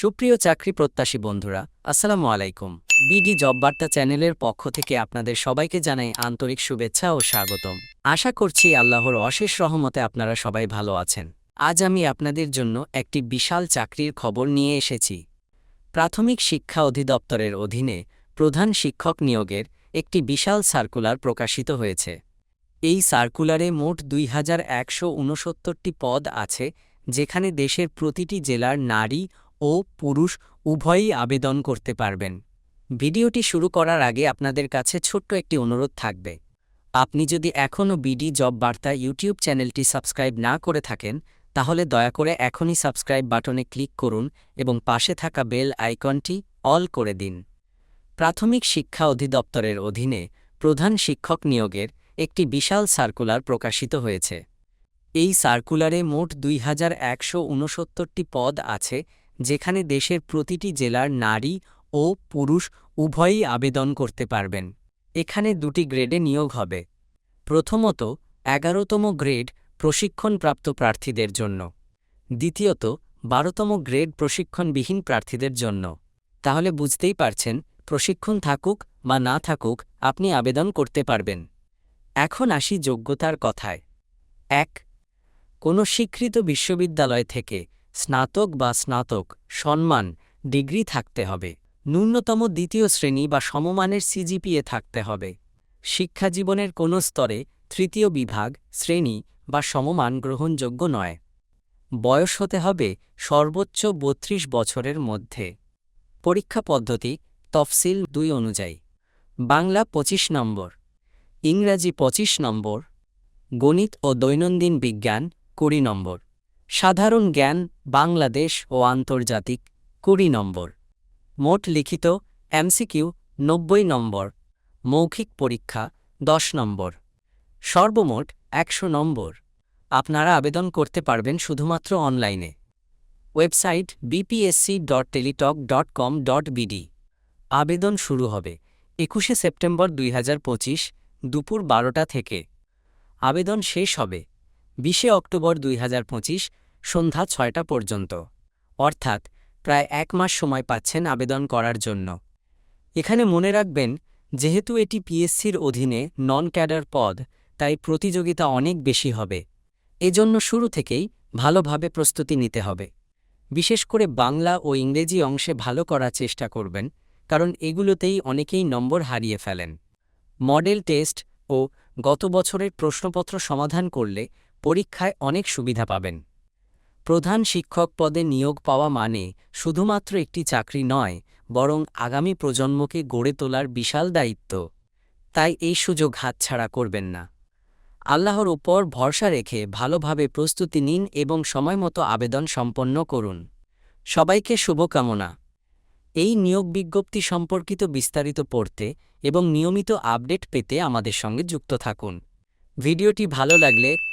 সুপ্রিয় চাকরি প্রত্যাশী বন্ধুরা, আসসালামু আলাইকুম। বিডি জব বার্তা চ্যানেলের পক্ষ থেকে আপনাদের সবাইকে জানাই আন্তরিক শুভেচ্ছা ও স্বাগতম। আশা করছি আল্লাহর অশেষ রহমতে আপনারা সবাই ভালো আছেন। আজ আমি আপনাদের জন্য একটি বিশাল চাকরির খবর নিয়ে এসেছি। প্রাথমিক শিক্ষা অধিদপ্তরের অধীনে প্রধান শিক্ষক নিয়োগের একটি বিশাল সার্কুলার প্রকাশিত হয়েছে। এই সার্কুলারে মোট দুই পদ আছে, যেখানে দেশের প্রতিটি জেলার নারী ও পুরুষ উভয়ই আবেদন করতে পারবেন। ভিডিওটি শুরু করার আগে আপনাদের কাছে ছোট্ট একটি অনুরোধ থাকবে। আপনি যদি এখনও বিডি জব বার্তা ইউটিউব চ্যানেলটি সাবস্ক্রাইব না করে থাকেন, তাহলে দয়া করে এখনই সাবস্ক্রাইব বাটনে ক্লিক করুন এবং পাশে থাকা বেল আইকনটি অল করে দিন। প্রাথমিক শিক্ষা অধিদপ্তরের অধীনে প্রধান শিক্ষক নিয়োগের একটি বিশাল সার্কুলার প্রকাশিত হয়েছে। এই সার্কুলারে মোট দুই পদ আছে যেখানে দেশের প্রতিটি জেলার নারী ও পুরুষ উভয়ই আবেদন করতে পারবেন। এখানে দুটি গ্রেডে নিয়োগ হবে। প্রথমত, এগারোতম গ্রেড প্রশিক্ষণপ্রাপ্ত প্রার্থীদের জন্য। দ্বিতীয়ত, বারোতম গ্রেড প্রশিক্ষণবিহীন প্রার্থীদের জন্য। তাহলে বুঝতেই পারছেন, প্রশিক্ষণ থাকুক বা না থাকুক, আপনি আবেদন করতে পারবেন। এখন আসি যোগ্যতার কথায়। এক, কোনো স্বীকৃত বিশ্ববিদ্যালয় থেকে স্নাতক বা স্নাতক সম্মান ডিগ্রি থাকতে হবে। ন্যূনতম দ্বিতীয় শ্রেণি বা সমমানের সিজিপিএ থাকতে হবে। শিক্ষাজীবনের কোনো স্তরে তৃতীয় বিভাগ, শ্রেণি বা সমমান গ্রহণযোগ্য নয়। বয়স হতে হবে সর্বোচ্চ বত্রিশ বছরের মধ্যে। পরীক্ষা পদ্ধতি, তফসিল দুই অনুযায়ী। বাংলা ২৫ নম্বর। ইংরাজি ২৫ নম্বর। গণিত ও দৈনন্দিন বিজ্ঞান কুড়ি নম্বর। সাধারণ জ্ঞান, বাংলাদেশ ও আন্তর্জাতিক, কুড়ি নম্বর। মোট লিখিত, এমসিকিউ, নব্বই নম্বর। মৌখিক পরীক্ষা, দশ নম্বর। সর্বমোট একশো নম্বর। আপনারা আবেদন করতে পারবেন শুধুমাত্র অনলাইনে। Website BPSC dot Teletalk dot com dot BD আবেদন শুরু হবে একুশে সেপ্টেম্বর দুই হাজার পঁচিশ, দুপুর বারোটা থেকে। আবেদন শেষ হবে বিশে অক্টোবর দুই হাজার পঁচিশ, সন্ধ্যা ছয়টা পর্যন্ত। অর্থাৎ প্রায় এক মাস সময় পাচ্ছেন আবেদন করার জন্য। এখানে মনে রাখবেন, যেহেতু এটি পিএসসির অধীনে নন ক্যাডার পদ, তাই প্রতিযোগিতা অনেক বেশি হবে। এজন্য শুরু থেকেই ভালোভাবে প্রস্তুতি নিতে হবে। বিশেষ করে বাংলা ও ইংরেজি অংশে ভালো করার চেষ্টা করবেন, কারণ এগুলোতেই অনেকেই নম্বর হারিয়ে ফেলেন। মডেল টেস্ট ও গত বছরের প্রশ্নপত্র সমাধান করলে পরীক্ষায় অনেক সুবিধা পাবেন। প্রধান শিক্ষক পদে নিয়োগ পাওয়া মানে শুধুমাত্র একটি চাকরি নয়, বরং আগামী প্রজন্মকে গড়ে তোলার বিশাল দায়িত্ব। তাই এই সুযোগ হাতছাড়া করবেন না। আল্লাহর ওপর ভরসা রেখে ভালোভাবে প্রস্তুতি নিন এবং সময়মতো আবেদন সম্পন্ন করুন। সবাইকে শুভকামনা। এই নিয়োগ বিজ্ঞপ্তি সম্পর্কিত বিস্তারিত পড়তে এবং নিয়মিত আপডেট পেতে আমাদের সঙ্গে যুক্ত থাকুন। ভিডিওটি ভালো লাগলে